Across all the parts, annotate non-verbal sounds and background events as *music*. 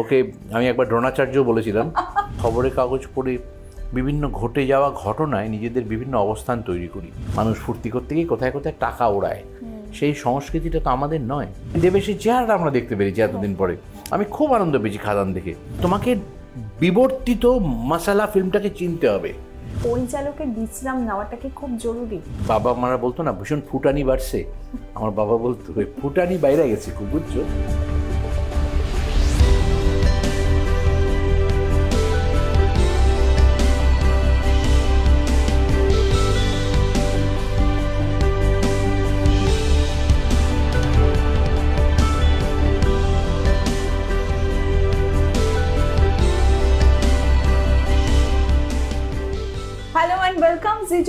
ওকে আমি একবার দ্রোণাচার্য বলেছিলাম খবরের কাগজ পড়ে বিভিন্ন ঘটে যাওয়া ঘটনায় নিজেদের বিভিন্ন অবস্থান তৈরি করি। মানুষ ফুর্তি করতে গিয়ে কোথায় কোথায় টাকা ওড়ায়। সেই সংস্কৃতিটা তো আমাদের নয়। দেবেশের চেহারাটা আমরা দেখতে পেরেছি এতদিন পরে। আমি খুব আনন্দ পেয়েছি খাদান দেখে। তোমাকে বিবর্তিত মশালা ফিল্মটাকে চিনতে হবে। পরিচালকের বিশ্রাম নেওয়াটা কি খুব জরুরি? বাবা মারা বলতো না ভীষণ ফুটানি বাড়ছে। আমার বাবা বলতো ফুটানি বাইরে গেছে খুব বুঝছ?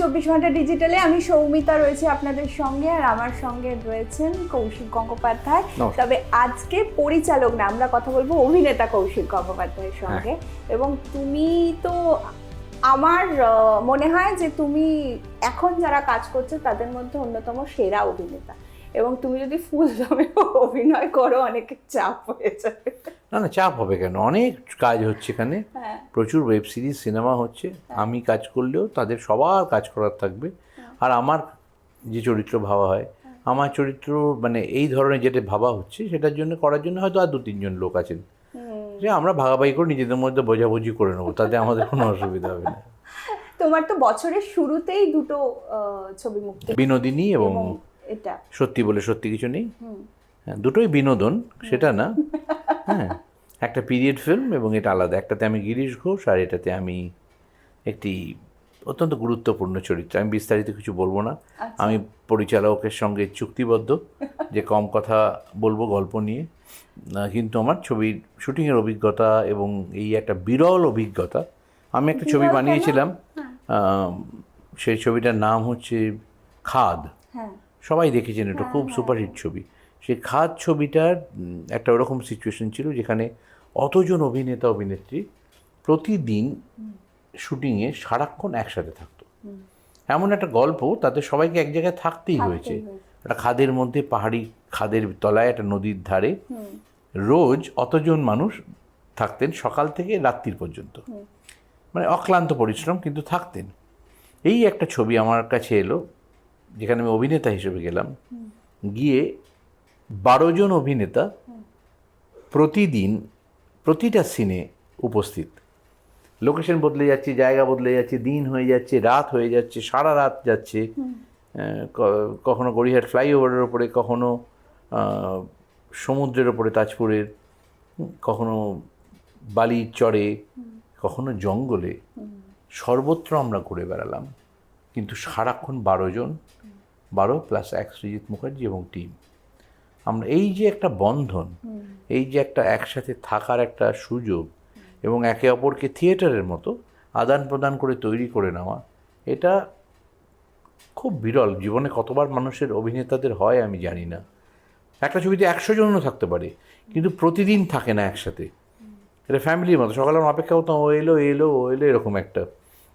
চব্বিশ ঘণ্টা ডিজিটালে আমি সৌমিতা রয়েছে আপনাদের সঙ্গে আর আমার সঙ্গে রয়েছেন কৌশিক গঙ্গোপাধ্যায়। তবে আজকে পরিচালক না আমরা কথা বলব অভিনেতা কৌশিক গঙ্গোপাধ্যায়ের সঙ্গে। এবং তুমি তো আমার মনে হয় যে তুমি এখন যারা কাজ করছ তাদের মধ্যে অন্যতম সেরা অভিনেতা। এবং তুমি যদি ফুল দমে অভিনয় করো অনেকের চাপ হয়ে যাবে। না না চাপ হবে কেন? অনেক কাজ হচ্ছে এখানে। হ্যাঁ। প্রচুর ওয়েব সিরিজ সিনেমা হচ্ছে। আমি কাজ করলেও তাদের সবার কাজ করার থাকবে। আর আমার যে চরিত্র ভাবা হয় আমার চরিত্র মানে এই ধরনের যেটা ভাবা হচ্ছে সেটার জন্য করার জন্য হয়তো আর দু তিনজন লোক আছেন। যে আমরা ভাগাভাগি করে নিজেদের মধ্যে বোঝাবুঝি করে নেব তাতে আমাদের কোনো অসুবিধা হবে না। তোমার তো বছরের শুরুতেই দুটো ছবি মুক্তি বিনোদিনী এবং এটা। সত্যি বলে সত্যি কিছু নেই? হ্যাঁ দুটোই বিনোদন সেটা না। হ্যাঁ একটা পিরিয়ড ফিল্ম এবং এটা আলাদা। একটাতে আমি গিরিশ ঘোষ আর এটাতে আমি একটি অত্যন্ত গুরুত্বপূর্ণ চরিত্র। আমি বিস্তারিত কিছু বলব না। আচ্ছা। আমি পরিচালকের সঙ্গে চুক্তিবদ্ধ যে কম কথা বলব গল্প নিয়ে। কিন্তু আমার ছবির শুটিংয়ের অভিজ্ঞতা এবং এই একটা বিরল অভিজ্ঞতা। আমি একটা ছবি বানিয়েছিলাম। সেই ছবিটার নাম হচ্ছে খাদ। হ্যাঁ। সবাই দেখেছেন এটা খুব সুপারহিট ছবি। সেই খাদ ছবিটার একটা ওরকম সিচুয়েশন ছিল যেখানে অতজন অভিনেতা অভিনেত্রী প্রতিদিন শুটিংয়ে সারাক্ষণ একসাথে থাকতো। এমন একটা গল্প তাতে সবাইকে এক জায়গায় থাকতেই হয়েছে। একটা খাদের মধ্যে পাহাড়ি খাদের তলায় একটা নদীর ধারে রোজ অতজন মানুষ থাকতেন সকাল থেকে রাত্রির পর্যন্ত। মানে অক্লান্ত পরিশ্রম কিন্তু থাকতেন। এই একটা ছবি আমার কাছে এলো। যেখানে আমি অভিনেতা হিসেবে গেলাম গিয়ে বারো জন অভিনেতা প্রতিদিন প্রতিটা সিনে উপস্থিত। লোকেশন বদলে যাচ্ছে জায়গা বদলে যাচ্ছে দিন হয়ে যাচ্ছে রাত হয়ে যাচ্ছে সারা রাত যাচ্ছে। কখনো গড়িয়াহাট ফ্লাইওভারের ওপরে কখনো সমুদ্রের ওপরে তাজপুরের কখনো বালির চরে কখনো জঙ্গলে। সর্বত্র আমরা ঘুরে বেড়ালাম। কিন্তু সারাক্ষণ বারো জন বারো প্লাস এক সৃজিৎ মুখার্জি এবং টিম। আমরা এই যে একটা বন্ধন এই যে একটা একসাথে থাকার একটা সুযোগ এবং একে অপরকে থিয়েটারের মতো আদান প্রদান করে তৈরি করে নেওয়া এটা খুব বিরল। জীবনে কতবার মানুষের অভিনেতাদের হয় আমি জানি না। একটা ছবিতে একশো জনও থাকতে পারে কিন্তু প্রতিদিন থাকে না একসাথে। এটা ফ্যামিলির মতো। সকালে আমরা অপেক্ষা করতাম ও এলো এলো ও এলো এরকম একটা।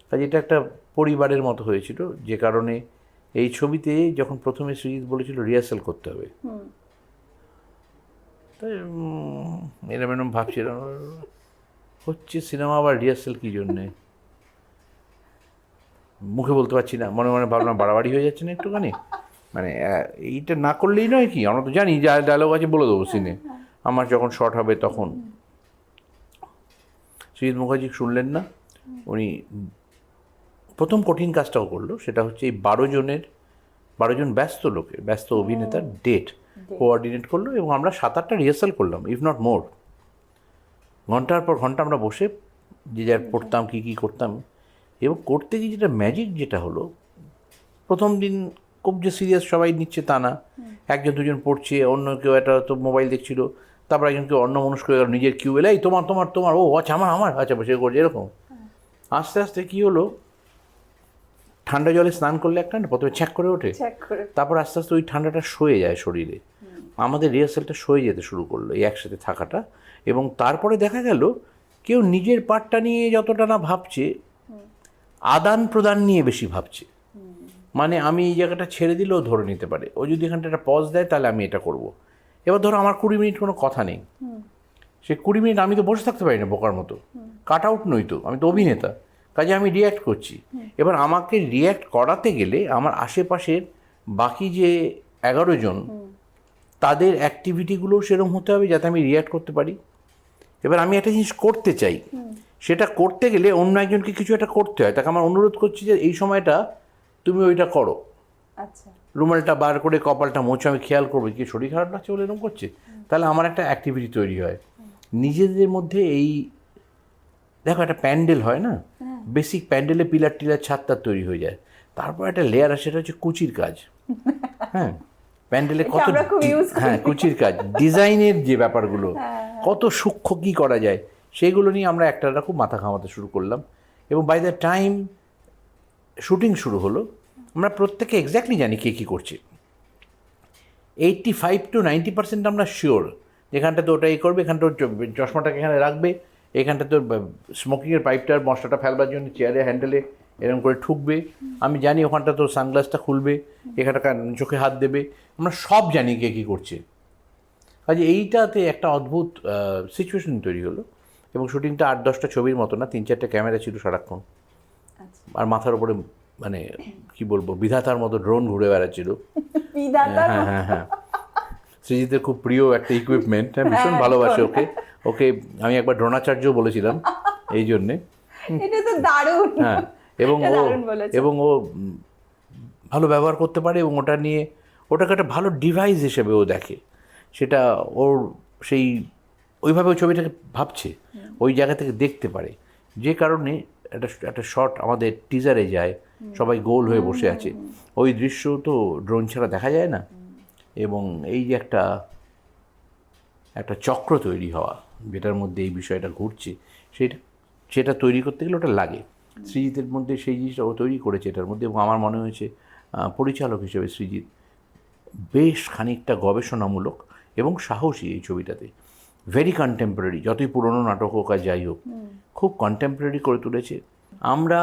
কাজে এটা একটা পরিবারের মতো হয়েছিল যে কারণে এই ছবিতে যখন প্রথমে সৃজিৎ বলেছিল রিহার্সাল করতে হবে। তাই এরম এরম ভাবছিলাম হচ্ছে সিনেমা আবার রিহার্সাল কী জন্যে? মুখে বলতে পারছি না মনে মনে ভাবলাম বাড়াবাড়ি হয়ে যাচ্ছে না একটুখানি? মানে এইটা না করলেই নয় কি? আমরা তো জানি যা ডায়লগ আছে বলে দেবো সিনে আমার যখন শর্ট হবে তখন। সুজিত মুখার্জি শুনলেন না? উনি প্রথম কঠিন কাজটাও করল সেটা হচ্ছে এই বারো জনের বারো জন ব্যস্ত লোকের ব্যস্ত অভিনেতার ডেট কোঅর্ডিনেট করল এবং আমরা সাত আটটা রিহার্সাল করলাম ইফ নট মোর ঘণ্টার পর ঘণ্টা আমরা বসে যে যার পড়তাম কী কী করতাম এবং করতে গিয়ে যেটা ম্যাজিক যেটা হলো প্রথম দিন খুব যে সিরিয়াস সবাই নিচ্ছে তা না। একজন দুজন পড়ছে অন্য কেউ একটা তো মোবাইল দেখছিল তারপর একজন কেউ অন্য মনস্ক হয়ে গেল নিজের কিউ এলে এই তোমার তোমার তোমার ও আচ্ছা আমার আমার আচ্ছা বসে করছে এরকম। আস্তে আস্তে কী হলো ঠান্ডা জলে স্নান করলে একটা না? প্রথমে ছ্যাক করে ওঠে। তারপর আস্তে আস্তে ওই ঠান্ডাটা সয়ে যায় শরীরে। আমাদের রিহার্সালটা সয়ে যেতে শুরু করল এই একসাথে থাকাটা। এবং তারপরে দেখা গেল কেউ নিজের পার্টটা নিয়ে যতটা না ভাবছে আদান প্রদান নিয়ে বেশি ভাবছে। মানে আমি এই জায়গাটা ছেড়ে দিলেও ধরে নিতে পারে। ও যদি এখানটা একটা পজ দেয় তাহলে আমি এটা করব। এবার ধরো আমার কুড়ি মিনিট কোনো কথা নেই। সে কুড়ি মিনিট আমি তো বসে থাকতে পারি না বোকার মতো। কাট আউট নই তো আমি তো অভিনেতা। কাজে আমি রিয়্যাক্ট করছি। এবার আমাকে রিয়্যাক্ট করাতে গেলে আমার আশেপাশের বাকি যে এগারো জন তাদের অ্যাক্টিভিটিগুলোও সেরকম হতে হবে যাতে আমি রিয়্যাক্ট করতে পারি। এবার আমি একটা জিনিস করতে চাই। সেটা করতে গেলে অন্য একজনকে কিছু একটা করতে হয়। তাকে আমার অনুরোধ করছি যে এই সময়টা তুমি ওইটা করো। আচ্ছা। রুমালটা বার করে কপালটা মোছো আমি খেয়াল করব কি শরীর খারাপ লাগছে বলে এরকম করছে? তাহলে আমার একটা অ্যাক্টিভিটি তৈরি হয়। নিজেদের মধ্যে এই দেখো একটা প্যান্ডেল হয় না? বেসিক প্যান্ডেলে পিলার টিলার ছাদটা তৈরি হয়ে যায়। তারপর একটা লেয়ার আসে সেটা হচ্ছে কুচির কাজ। *laughs* হ্যাঁ প্যান্ডেলে কত। হ্যাঁ কুচির কাজ। ডিজাইনের যে ব্যাপারগুলো কত সূক্ষ্ম কী করা যায় সেইগুলো নিয়ে আমরা একটা খুব মাথা ঘামাতে শুরু করলাম। এবং বাই দ্য টাইম শুটিং শুরু হলো আমরা প্রত্যেকে এক্স্যাক্টলি জানি কে কী করছে। Eighty five to ninety percent আমরা শিওর এখানটাতে ওটা এই করবে এখানটা চশমাটাকে এখানে রাখবে এখানটা তোর স্মোকিংয়ের পাইপটার মশলাটা ফেলবার জন্য চেয়ারে হ্যান্ডেলে এরকম করে ঠুকবে। আমি জানি ওখানটা তোর সানগ্লাসটা খুলবে এখানটা চোখে হাত দেবে। আমরা সব জানি কে কী করছে। কাজে এইটাতে একটা অদ্ভুত সিচুয়েশন তৈরি হলো। এবং শুটিংটা আট দশটা ছবির মতো না তিন চারটে ক্যামেরা ছিল সারাক্ষণ। আচ্ছা। আর মাথার উপরে মানে কি বলব বিধাতার মতো ড্রোন ঘুরে বেড়াচ্ছিল। *laughs* হ্যাঁ হ্যাঁ হ্যাঁ। সৃজিতের খুব প্রিয় একটা ইকুইপমেন্ট হ্যাঁ ভীষণ ভালোবাসে ওকে। ওকে আমি একবার দ্রোণাচার্যও বলেছিলাম *laughs* এই জন্যে। এটা তো দারুণ। হ্যাঁ এবং ও এবং ও ভালো ব্যবহার করতে পারে এবং ওটা নিয়ে ওটাকে একটা ভালো ডিভাইস হিসেবে ও দেখে। সেটা ওর সেই ওইভাবে ওই ছবিটাকে ভাবছে ওই জায়গা থেকে দেখতে পারে। যে কারণে একটা একটা শট আমাদের টিজারে যায় সবাই গোল হয়ে বসে আছে। ওই দৃশ্য তো ড্রোন ছাড়া দেখা যায় না। এবং এই যে একটা একটা চক্র তৈরি হওয়া যেটার মধ্যে এই বিষয়টা ঘুরছে সেটা সেটা তৈরি করতে গেলে ওটা লাগে। সৃজিতের মধ্যে সেই জিনিসটা ও তৈরি করেছে এটার মধ্যে এবং আমার মনে হয়েছে পরিচালক হিসেবে সৃজিত বেশ খানিকটা গবেষণামূলক এবং সাহসী এই ছবিটাতে। ভেরি কন্টেম্পোরারি যতই পুরনো নাটক হোক আর যাই হোক খুব কন্টেম্পোরারি করে তুলেছে। আমরা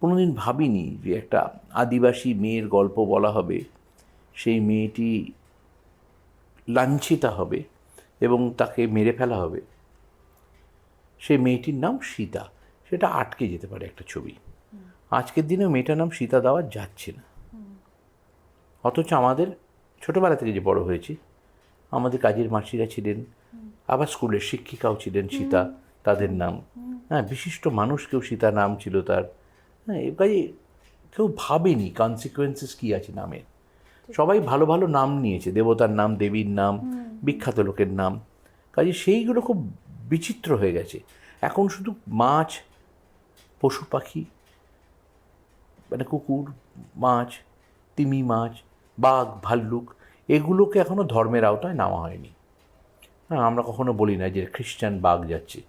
কোনোদিন ভাবিনি যে একটা আদিবাসী মেয়ের গল্প বলা হবে সেই মেয়েটি লাঞ্ছিতা হবে। এবং তাকে মেরে ফেলা হবে। সেই মেয়েটির নাম সীতা। সেটা আটকে যেতে পারে একটা ছবি। আজকের দিনে মেয়েটার নাম সীতা দেওয়া যাচ্ছে না। অথচ আমাদের ছোটোবেলা থেকে যে বড় হয়েছি, আমাদের কাজের মাসিরা ছিলেন, আবার স্কুলের শিক্ষিকাও ছিলেন সীতা, তাদের নাম। হ্যাঁ বিশিষ্ট মানুষ কেউ সীতা নাম ছিল তার। হ্যাঁ এ কাজে কেউ ভাবেনি কনসিকুয়েন্সেস কী আছে নামের। সবাই ভালো ভালো নাম নিয়েছে। দেবতার নাম দেবীর নাম বিখ্যাত লোকের নাম। কাজে সেইগুলো খুব বিচিত্র হয়ে গেছে। এখন শুধু মাছ পশু পাখি মানে কুকুর মাছ তিমি মাছ বাঘ ভাল্লুক এগুলোকে এখনও ধর্মের আওতায় নেওয়া হয়নি। হ্যাঁ আমরা কখনো বলি না যে খ্রিস্টান বাঘ যাচ্ছে।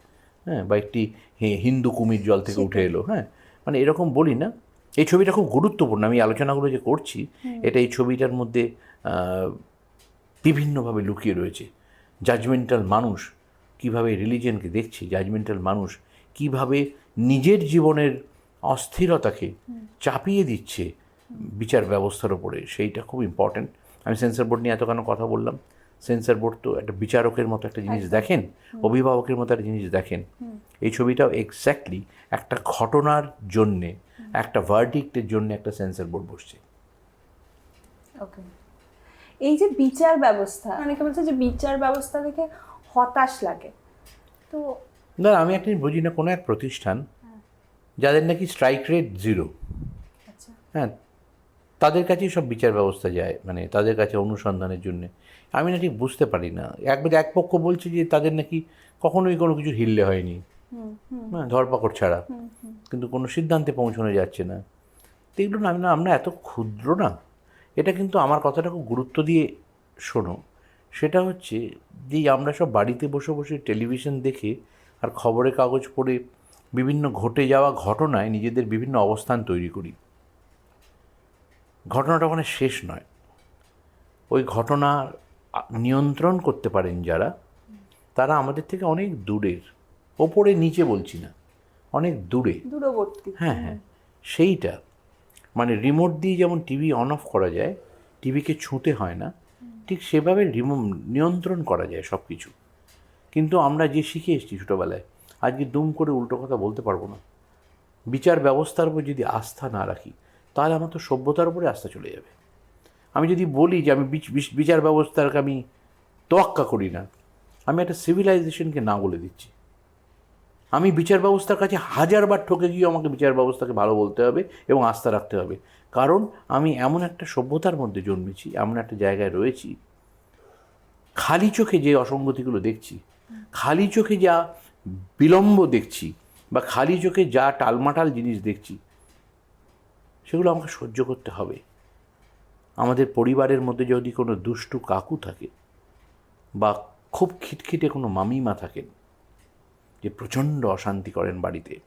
হ্যাঁ বা একটি হিন্দু কুমির জল থেকে উঠে এলো। হ্যাঁ মানে এরকম বলি না। এই ছবিটা খুব গুরুত্বপূর্ণ আমি আলোচনাগুলো যে করছি এটা এই ছবিটার মধ্যে বিভিন্নভাবে লুকিয়ে রয়েছে। জাজমেন্টাল মানুষ কীভাবে রিলিজিয়নকে দেখছে জাজমেন্টাল মানুষ কীভাবে নিজের জীবনের অস্থিরতাকে চাপিয়ে দিচ্ছে বিচার ব্যবস্থার ওপরে সেইটা খুব ইম্পর্ট্যান্ট আমি সেন্সর বোর্ড নিয়ে এত কেন কথা বললাম। সেন্সর বোর্ড তো একটা বিচারকের মতো একটা জিনিস দেখেন অভিভাবকের মতো একটা জিনিস দেখেন। এই ছবিটাও এক্স্যাক্টলি একটা ঘটনার জন্যে একটা ভার্ডিক্টের জন্য একটা সেন্সর বোর্ড বসছে। ওকে এই যে বিচার ব্যবস্থা অনেকে বলছে যে বিচার ব্যবস্থা দেখে হতাশ লাগে। তো না আমি একটা বুঝি না কোনো এক প্রতিষ্ঠান যাদের নাকি স্ট্রাইক রেট জিরো হ্যাঁ তাদের কাছেই সব বিচার ব্যবস্থা যায় মানে তাদের কাছে অনুসন্ধানের জন্য। আমি না ঠিক বুঝতে পারি না। একবার এক পক্ষ বলছে যে তাদের নাকি কখনোই কোনো কিছু হিললে হয়নি। হ্যাঁ ধরপাকড় ছাড়া। কিন্তু কোনো সিদ্ধান্তে পৌঁছানো যাচ্ছে না। তো এগুলো না না আমরা এত ক্ষুদ্র না। এটা কিন্তু আমার কথাটা খুব গুরুত্ব দিয়ে শোনো। সেটা হচ্ছে যে আমরা সব বাড়িতে বসে বসে টেলিভিশন দেখে আর খবরের কাগজ পড়ে বিভিন্ন ঘটে যাওয়া ঘটনায় নিজেদের বিভিন্ন অবস্থান তৈরি করি। ঘটনাটা ওখানে শেষ নয়। ওই ঘটনার আ- নিয়ন্ত্রণ করতে পারেন যারা তারা আমাদের থেকে অনেক দূরের। ওপরে নিচে বলছি না অনেক দূরে। দূরবর্তী। হ্যাঁ হ্যাঁ। সেইটা মানে রিমোট দিয়ে যেমন টিভি অন অফ করা যায় টিভিকে ছুঁতে হয় না ঠিক সেভাবে রিমো নিয়ন্ত্রণ করা যায় সব কিছু কিন্তু আমরা যে শিখে এসেছি ছোটোবেলায় আজকে দুম করে উল্টো কথা বলতে পারব না। বিচার ব্যবস্থার উপর যদি আস্থা না রাখি তাহলে আমার তো সভ্যতার উপরে আস্থা চলে যাবে। আমি যদি বলি যে আমি বিচ- বিচ- বিচার ব্যবস্থাকে আমি তোয়াক্কা করি না আমি একটা সিভিলাইজেশনকে না বলে দিচ্ছি। আমি বিচার ব্যবস্থার কাছে হাজারবার ঠকে গিয়ে আমাকে বিচার ব্যবস্থাকে ভালো বলতে হবে এবং আস্থা রাখতে হবে। কারণ আমি এমন একটা সভ্যতার মধ্যে জন্মেছি, এমন একটা জায়গায় রয়েছি। খালি চোখে যে অসঙ্গতিগুলো দেখছি, খালি চোখে যা বিলম্ব দেখছি বা খালি চোখে যা টালমাটাল জিনিস দেখছি, সেগুলো আমাকে সহ্য করতে হবে। আমাদের পরিবারের মধ্যে যদি কোনো দুষ্টু কাকু থাকে বা খুব খিটখিটে কোনো মামিমা থাকেন যে প্রচণ্ড অশান্তি করেন বাড়িতে।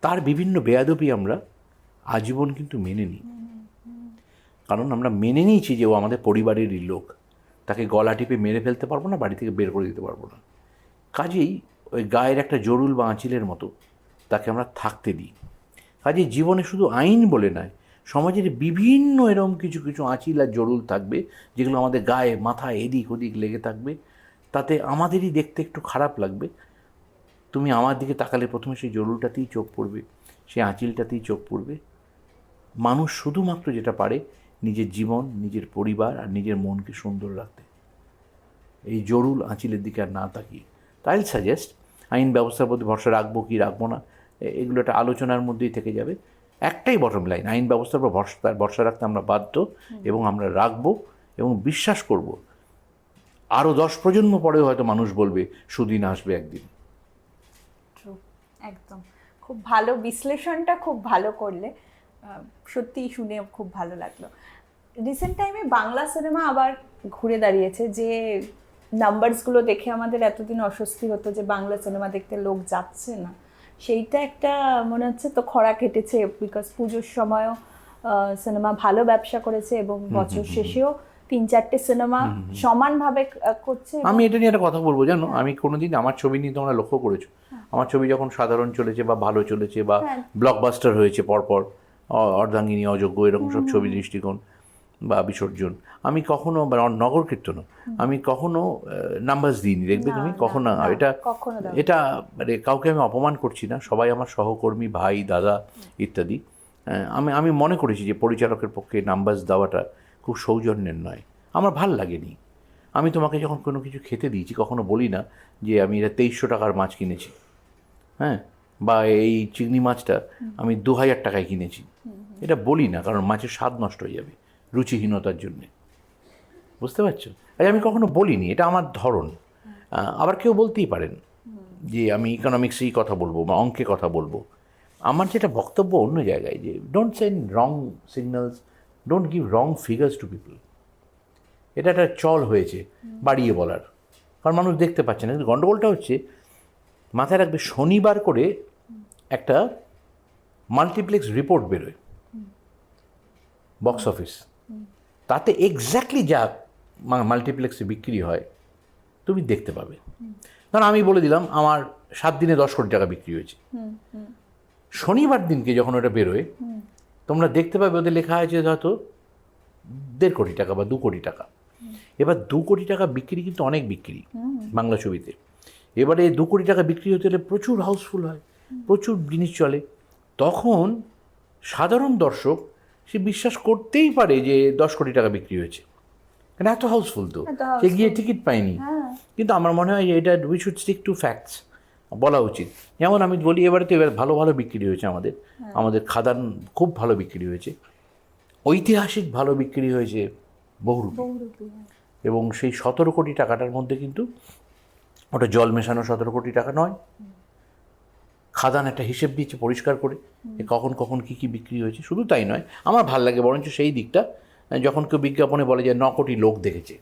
তার বিভিন্ন বেয়াদবি আমরা আজীবন কিন্তু মেনে নিই। কারণ আমরা মেনে নিয়েছি যে ও আমাদের পরিবারেরই লোক। তাকে গলা টিপে মেরে ফেলতে পারব না, বাড়ি থেকে বের করে দিতে পারব না। কাজেই ওই গায়ের একটা জরুল বা আঁচিলের মতো তাকে আমরা থাকতে দিই। কাজেই জীবনে শুধু আইন বলে নয়, সমাজের বিভিন্ন এরকম কিছু কিছু আঁচিল আর জরুল থাকবে, যেগুলো আমাদের গায়ে, মাথায় এদিক ওদিক লেগে থাকবে। তাতে আমাদেরই দেখতে একটু খারাপ লাগবে। তুমি আমার দিকে তাকালে প্রথমে সেই জরুলটাতেই চোখ পড়বে সেই আঁচিলটাতেই চোখ পড়বে। মানুষ শুধুমাত্র যেটা পারে নিজের জীবন নিজের পরিবার আর নিজের মনকে সুন্দর রাখতে। এই জরুল আঁচিলের দিকে আর না তাকিয়ে। তাই সাজেস্ট আইন ব্যবস্থার প্রতি ভরসা রাখব কি রাখব না এগুলো একটা আলোচনার মধ্যেই থেকে যাবে। একটাই বটম লাইন আইন ব্যবস্থার উপর ভরসা ভরসা রাখতে আমরা বাধ্য এবং আমরা রাখব এবং বিশ্বাস করব আরও দশ প্রজন্ম পরেও হয়তো মানুষ বলবে সুদিন আসবে একদিন। একদম। খুব ভালো বিশ্লেষণটা খুব ভালো করলে সত্যিই শুনে খুব ভালো লাগল। রিসেন্ট টাইমে বাংলা সিনেমা আবার ঘুরে দাঁড়িয়েছে যে নাম্বারসগুলো দেখে আমাদের এতদিন অস্বস্তি হতো যে বাংলা সিনেমা দেখতে লোক যাচ্ছে না। সেইটা একটা মনে হচ্ছে তো খরা কেটেছে বিকজ পুজোর সময়ও সিনেমা ভালো ব্যবসা করেছে এবং বছর শেষেও তিন চারটে সিনেমা সমানভাবে করছে আমি এটা নিয়ে একটা কথা বলব জানো? আমি কোনোদিন আমার ছবি নিয়ে তোমরা লক্ষ্য করেছ? আমার ছবি যখন সাধারণ চলেছে বা ভালো চলেছে বা হ্যাঁ। ব্লকবাস্টার হয়েছে পরপর অর্ধাঙ্গিনী অযোগ্য এরকম সব ছবি দৃষ্টিকোণ বা বিসর্জন আমি কখনো বা নগর কীর্তন আমি কখনো নাম্বারস দিইনি দেখবে তুমি? কখনো না, এটা এটা মানে কাউকে আমি অপমান করছি না সবাই আমার সহকর্মী ভাই দাদা ইত্যাদি। আমি আমি মনে করেছি যে পরিচালকের পক্ষে নাম্বারস দেওয়াটা খুব সৌজন্যের নয়। আমার ভালো লাগেনি। আমি তোমাকে যখন কোনো কিছু খেতে দিয়েছি, কখনো বলি না যে আমি এটা তেইশশো টাকার মাছ কিনেছি। হ্যাঁ? বা এই চিংড়ি মাছটা আমি দু হাজার টাকায় কিনেছি। এটা বলি না, কারণ মাছের স্বাদ নষ্ট হয়ে যাবে রুচিহীনতার জন্যে। বুঝতে পারছ? আর আমি কখনো বলিনি, এটা আমার ধরন। আবার কেউ বলতেই পারেন যে আমি ইকোনমিক্সেই কথা বলব বা অঙ্কে কথা বলব। আমার যেটা বক্তব্য অন্য জায়গায় যে don't send wrong signals don't give wrong figures to people এটা একটা চল হয়েছে বাড়িয়ে বলার। কারণ মানুষ দেখতে পাচ্ছে না। কিন্তু গণ্ডগোলটা হচ্ছে মাথায় রাখবে শনিবার করে একটা মাল্টিপ্লেক্স রিপোর্ট বেরোয়। বক্স অফিস তাতে এক্স্যাক্টলি যা মাল্টিপ্লেক্সে বিক্রি হয় তুমি দেখতে পাবে। কারণ আমি বলে দিলাম আমার সাত দিনে দশ কোটি টাকা বিক্রি হয়েছে। শনিবার দিনকে যখন ওটা বেরোয় তোমরা দেখতে পাবে ওদের লেখা আছে হয়তো দেড় কোটি টাকা বা দু কোটি টাকা। এবার দু কোটি টাকা বিক্রি কিন্তু অনেক বিক্রি বাংলা ছবিতে। এবারে দু কোটি টাকা বিক্রি হতে হলে প্রচুর হাউসফুল হয় প্রচুর জিনিস চলে। তখন সাধারণ দর্শক সে বিশ্বাস করতেই পারে যে দশ কোটি টাকা বিক্রি হয়েছে। কেন এত হাউসফুল তো? সে গিয়ে টিকিট পায়নি। হ্যাঁ। কিন্তু আমার মনে হয় যে এটা we should stick to facts বলা উচিত। যেমন আমি বলি এবারে তো এবার ভালো ভালো বিক্রি হয়েছে আমাদের। আমাদের খাদান খুব ভালো বিক্রি হয়েছে। ঐতিহাসিক ভালো বিক্রি হয়েছে বহুরূপী। বহুরূপী, হ্যাঁ। এবং সেই সতেরো কোটি টাকাটার মধ্যে কিন্তু ওটা জল মেশানো সতেরো কোটি টাকা নয়। খাদান একটা হিসেব দিচ্ছে পরিষ্কার করে কখন কখন কি কি বিক্রি হয়েছে। শুধু তাই নয় আমার ভালো লাগে বরঞ্চ সেই দিকটা যখন কেউ বিজ্ঞাপনে বলে যে ন কোটি লোক দেখেছে।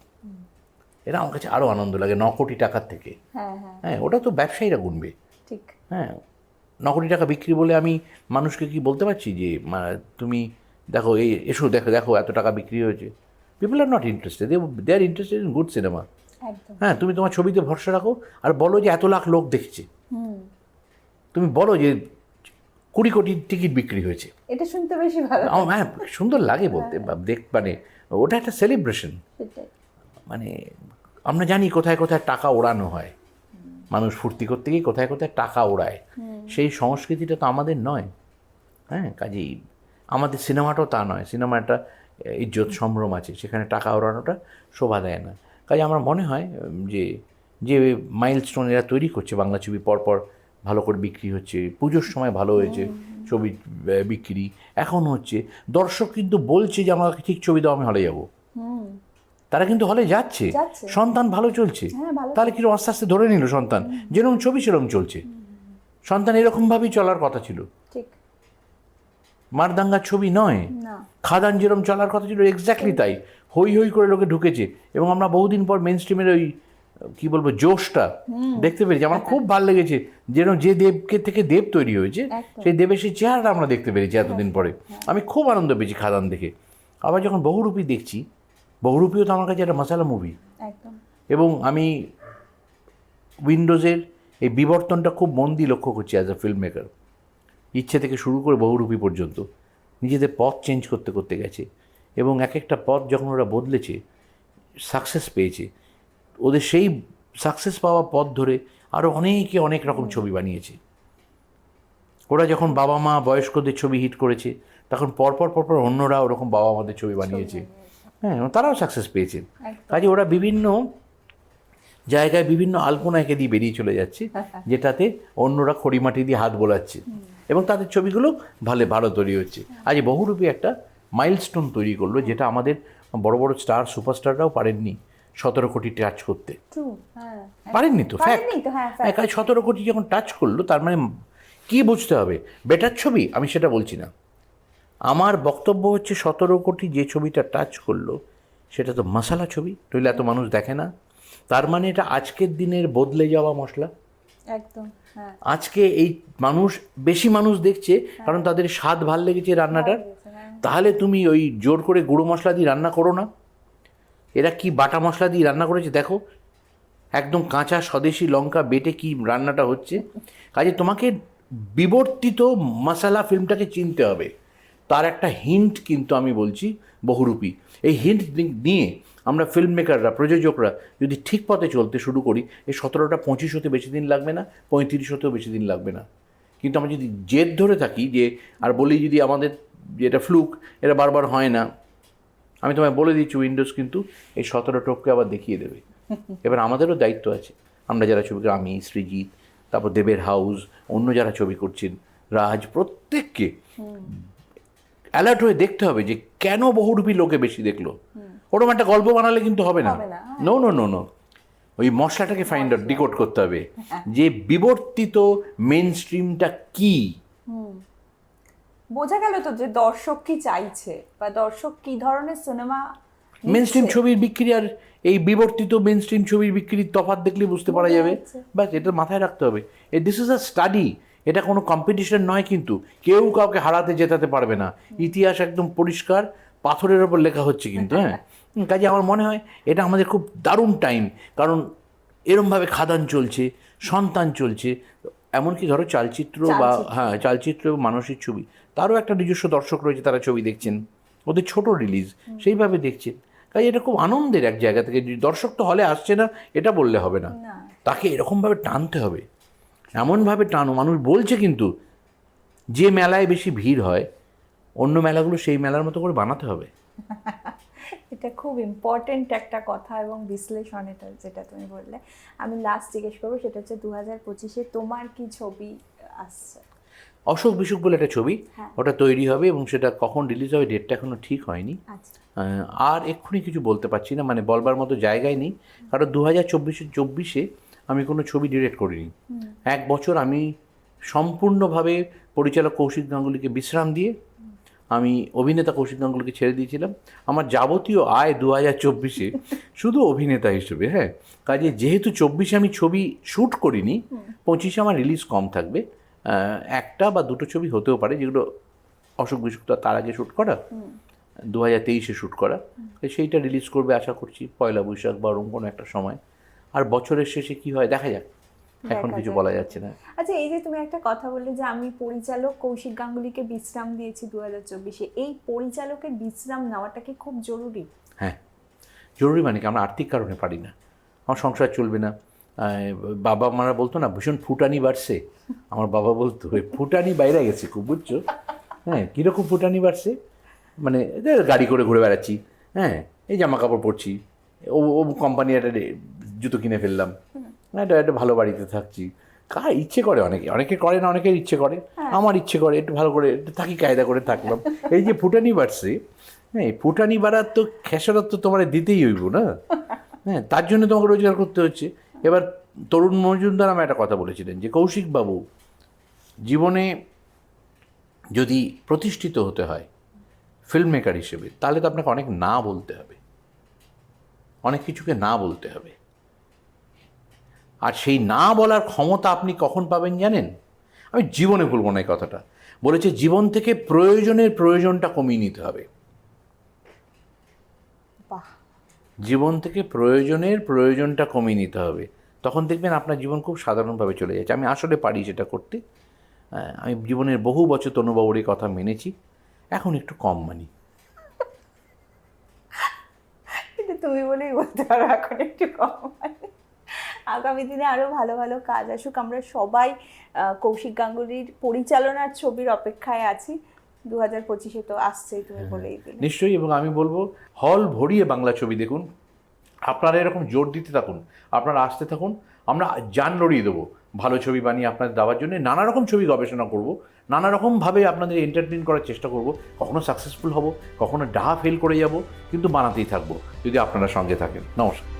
এটা আমার কাছে আরও আনন্দ লাগে ন কোটি টাকার থেকে। হ্যাঁ হ্যাঁ। হ্যাঁ ওটা তো ব্যবসায়ীরা গুনবে। ঠিক। হ্যাঁ ন কোটি টাকা বিক্রি বলে আমি মানুষকে কি বলতে পারছি যে তুমি দেখো এই এসো দেখো দেখো এত টাকা বিক্রি হয়েছে। People are not interested they are interested in good cinema হ্যাঁ তুমি তোমার ছবিতে ভরসা রাখো আর বলো যে এত লাখ লোক দেখছে। তুমি বলো যে কুড়ি কোটি টিকিট বিক্রি হয়েছে। এটা শুনতে বেশি ভালো হ্যাঁ সুন্দর লাগে বলতে দেখ মানে ওটা একটা সেলিব্রেশন মানে আমরা জানি কোথায় কোথায় টাকা ওড়ানো হয়। মানুষ ফুর্তি করতে গিয়ে কোথায় কোথায় টাকা ওড়ায়। সেই সংস্কৃতিটা তো আমাদের নয়। হ্যাঁ কাজেই আমাদের সিনেমাটাও তা নয়। সিনেমা একটা ইজ্জত সম্ভ্রম আছে। সেখানে টাকা ওড়ানোটা শোভা দেয় না। কাজে আমার মনে হয় যে যে মাইলস্টোন এরা তৈরি করছে বাংলা ছবি পরপর ভালো করে বিক্রি হচ্ছে। পুজোর সময় ভালো হয়েছে ছবি বিক্রি। এখন হচ্ছে দর্শক কিন্তু বলছে যে আমাকে ঠিক ছবি দাও আমি হলে যাব। হুম। তারা কিন্তু হলে যাচ্ছে। সন্তান ভালো চলছে। হ্যাঁ, তাহলে কীরকম আস্তে আস্তে ধরে নিল সন্তান? যেরকম ছবি সেরকম চলছে। সন্তান এরকমভাবেই চলার কথা ছিল। ঠিক। মারদাঙ্গার ছবি নয়। খাদান যেরকম চলার কথা ছিল এক্স্যাক্টলি তাই। হই হই করে লোকে ঢুকেছে। এবং আমরা বহুদিন পর মেন স্ট্রিমের ওই কি বলব জোশটা দেখতে পেরেছি। আমার খুব ভালো লেগেছে যেরকম যে দেবকে থেকে দেব তৈরি হয়েছে সেই দেবের সেই চেহারাটা আমরা দেখতে পেরেছি এতদিন পরে। আমি খুব আনন্দ পেয়েছি খাদান দেখে। আবার যখন বহুরূপী দেখছি বহুরূপীও তো আমার কাছে একটা মশালা মুভি একদম। এবং আমি উইন্ডোজের এই বিবর্তনটা খুব মন দিয়ে লক্ষ্য করছি অ্যাজ আ ফিল্ম মেকার ইচ্ছে থেকে শুরু করে বহুরূপী পর্যন্ত। নিজেদের পথ চেঞ্জ করতে করতে গেছে। এবং এক একটা পথ যখন ওরা বদলেছে সাকসেস পেয়েছে ওদের সেই সাকসেস পাওয়া পথ ধরে আরও অনেকে অনেক রকম ছবি বানিয়েছে। ওরা যখন বাবা মা বয়স্কদের ছবি হিট করেছে তখন পরপর পরপর অন্যরা ওরকম বাবা মাদের ছবি বানিয়েছে। হ্যাঁ তারাও সাকসেস পেয়েছে। একদম। কাজে ওরা বিভিন্ন জায়গায় বিভিন্ন আলপনা এঁকে দিয়ে বেরিয়ে চলে যাচ্ছে যেটাতে অন্যরা খড়িমাটি দিয়ে হাত বোলাচ্ছে। এবং তাদের ছবিগুলো ভালো ভালো তৈরি হচ্ছে। আজ বহুরূপী একটা মাইলস্টোন তৈরি করল যেটা আমাদের বড় বড় স্টার সুপারস্টাররাও পারেননি সতেরো কোটি টাচ করতে। হ্যাঁ। পারেননি তো হ্যাঁ। হ্যাঁ কাজ সতেরো কোটি যখন টাচ করল তার মানে কি বুঝতে হবে? বেটার ছবি? আমি সেটা বলছি না। আমার বক্তব্য হচ্ছে সতেরো কোটি যে ছবিটা টাচ করল সেটা তো মশালা ছবি নইলে এত মানুষ দেখে না। তার মানে এটা আজকের দিনের বদলে যাওয়া মশলা। একদম হ্যাঁ। আজকে এই মানুষ বেশি মানুষ দেখছে কারণ তাদের স্বাদ ভালো লেগেছে রান্নাটার। হ্যাঁ। তাহলে তুমি ওই জোর করে গুঁড়ো মশলা দিয়ে রান্না করো না। এরা কি বাটা মশলা দিয়ে রান্না করেছে দেখো। একদম কাঁচা স্বদেশি লঙ্কা বেটে কি রান্নাটা হচ্ছে। কাজে তোমাকে বিবর্তিত মশালা ফিল্মটাকে চিনতে হবে। তার একটা হিন্ট কিন্তু আমি বলছি বহুরূপী। এই হিন্ট নিয়ে আমরা ফিল্ম মেকাররা প্রযোজকরা যদি ঠিক পথে চলতে শুরু করি, এই সতেরোটা পঁচিশ হতে বেশি দিন লাগবে না, পঁয়ত্রিশ হতেও বেশি দিন লাগবে না। কিন্তু আমরা যদি জেদ ধরে থাকি যে, আর বলি যদি আমাদের যেটা ফ্লুক এটা বারবার হয় না, আমি তোমায় বলে দিচ্ছি উইন্ডোজ কিন্তু এই সতেরো টপকে আবার দেখিয়ে দেবে। এবার আমাদেরও দায়িত্ব আছে। আমরা যারা ছবি আমি, সৃজিৎ, তারপর দেবের হাউস, অন্য যারা ছবি করছেন, রাজ প্রত্যেককে অ্যালার্ট হয়ে দেখতে হবে যে কেন বহুরূপী লোকে বেশি দেখল। ওরকম একটা গল্প বানালে কিন্তু হবে না। নো নো নো নো ওই মশলাটাকে ফাইন্ড আউট ডিকোড করতে হবে *laughs* যে বিবর্তিত মেন স্ট্রিমটা কী বোঝা গেল তো যে দর্শক কি চাইছে বা দর্শক কি ধরনের সিনেমা মেন স্ট্রিম ছবির বিক্রি আর এই বিবর্তিত মেন স্ট্রিম ছবির বিক্রির তফাৎ দেখলে বুঝতে পারা যাবে। বাস এটা মাথায় রাখতে হবে। এ দিস ইজ আ স্টাডি এটা কোনো কম্পিটিশন নয় কিন্তু। কেউ কাউকে হারাতে জেতাতে পারবে না। ইতিহাস একদম পরিষ্কার পাথরের ওপর লেখা হচ্ছে কিন্তু হ্যাঁ? *laughs* কাজে আমার মনে হয় এটা আমাদের খুব দারুণ টাইম কারণ এরমভাবে খাদান চলছে সন্তান চলছে এমনকি ধরো চালচিত্র বা হ্যাঁ চালচিত্র এবং মানসিক ছবি তারও একটা নিজস্ব দর্শক রয়েছে তারা ছবি দেখছেন। ওদের ছোট রিলিজ সেইভাবে দেখছেন। কাজে এটা খুব আনন্দের এক জায়গা থেকে দর্শক তো হলে আসছে না এটা বললে হবে না। না। তাকে এরকমভাবে টানতে হবে। এমনভাবে টানো মানুষ বলছে কিন্তু যে মেলায় বেশি ভিড় হয় অন্য মেলাগুলো সেই মেলার মতো করে বানাতে হবে। *laughs* এটা খুব ইম্পর্টেন্ট একটা কথা এবং বিশ্লেষণ এটা যেটা তুমি বললে। আমি লাস্ট জিজ্ঞেস করব সেটা হচ্ছে দু হাজার পঁচিশে তোমার কি ছবি আসছে? অশোক বিসুক বলে একটা ছবি হ্যাঁ। ওটা তৈরি হবে এবং সেটা কখন রিলিজ হবে ডেটটা এখনও ঠিক হয়নি। আচ্ছা। আর এক্ষুনি কিছু বলতে পারছি না মানে বলবার মতো জায়গায় নেই। কারণ দু হাজার চব্বিশে চব্বিশে আমি কোনো ছবি ডিরেক্ট করিনি। এক বছর আমি সম্পূর্ণভাবে পরিচালক কৌশিক গাঙ্গুলিকে বিশ্রাম দিয়ে আমি অভিনেতা কৌশিক গাঙ্গুলিকে ছেড়ে দিয়েছিলাম। আমার যাবতীয় আয় দু হাজার চব্বিশে শুধু অভিনেতা হিসেবে হ্যাঁ। কাজে যেহেতু চব্বিশে আমি ছবি শ্যুট করিনি পঁচিশে আমার রিলিজ কম থাকবে। একটা বা দুটো ছবি হতেও পারে যেগুলো অসুখ বিসুখ তার আগে শ্যুট করা দু হাজার তেইশে শ্যুট করা। সেইটা রিলিজ করবে আশা করছি পয়লা বৈশাখ বা ওরকম কোনো একটা সময়। আর বছরের শেষে কি হয়? দেখা যাক। এখন কিছু বলা যাচ্ছে না। আচ্ছা এই যে তুমি একটা কথা বললে যে আমি পরিচালক কৌশিক গাঙ্গুলিকে বিশ্রাম দিয়েছি দু হাজার চব্বিশে এই পরিচালকের বিশ্রাম নেওয়াটা কি খুব জরুরি? হ্যাঁ। জরুরি মানে কি? আমরা আর্থিক কারণে পারি না। আমার সংসার চলবে না। বাবা মারা বলতো না ভীষণ ফুটানি বাড়ছে। আমার বাবা বলতো ওই ফুটানি বাইরে গেছে খুব বুঝছ? হ্যাঁ কীরকম ফুটানি বাড়ছে? মানে গাড়ি করে ঘুরে বেড়াচ্ছি। হ্যাঁ এই জামা কাপড় পরছি। ও ও কোম্পানি একটা জুতো কিনে ফেললাম। একটা একটা ভালো বাড়িতে থাকছি। কার ইচ্ছে করে? অনেকে অনেকে করে না অনেকের ইচ্ছে করে। আমার ইচ্ছে করে একটু ভালো করে একটু থাকি কায়দা করে থাকলাম। *laughs* এই যে ফুটানি বাড়ছে হ্যাঁ এই ফুটানি বাড়ার তো খেসারত তো তোমার দিতেই হইব না? *laughs* হ্যাঁ তার জন্য তোমাকে রোজগার করতে হচ্ছে। এবার তরুণ মজুমদার আমার একটা কথা বলেছিলেন যে কৌশিকবাবু জীবনে যদি প্রতিষ্ঠিত হতে হয় ফিল্ম মেকার হিসেবে তাহলে তো আপনাকে অনেক না বলতে হবে। অনেক কিছুকে না বলতে হবে। আর সেই না বলার ক্ষমতা আপনি কখন পাবেন জানেন? আমি জীবনে ভুলব না এই কথাটা। বলেছে জীবন থেকে প্রয়োজনের প্রয়োজনটা কমিয়ে নিতে হবে। বাহ। জীবন থেকে প্রয়োজনের প্রয়োজনটা কমিয়ে নিতে হবে। তখন দেখবেন আপনার জীবন খুব সাধারণভাবে চলে যাচ্ছে। আমি আসলে পারি সেটা করতে। হ্যাঁ, আমি জীবনের বহু বছর তনুবাবুর এই কথা মেনেছি। এখন একটু কম মানি। তুমি বলেই বলতে পারো এখন একটু কম হয়। আগামী দিনে আরও ভালো ভালো কাজ আসুক। আমরা সবাই কৌশিক গাঙ্গুলির পরিচালনার ছবির অপেক্ষায় আছি। দু হাজার পঁচিশে তো আসছেই তুমি বলেই দিলে। নিশ্চয়ই এবং আমি বলব হল ভরিয়ে বাংলা ছবি দেখুন। আপনারা এরকম জোর দিতে থাকুন আপনারা আসতে থাকুন আমরা যান লড়িয়ে দেবো। ভালো ছবি বানিয়ে আপনাদের দেওয়ার জন্য নানা রকম ছবি গবেষণা করব নানা রকমভাবে আপনাদের এন্টারটেন করার চেষ্টা করব। কখনো সাকসেসফুল হব কখনো ডাহা ফেল করে যাব কিন্তু বানাতেই থাকব যদি আপনারা সঙ্গে থাকেন। নমস্কার।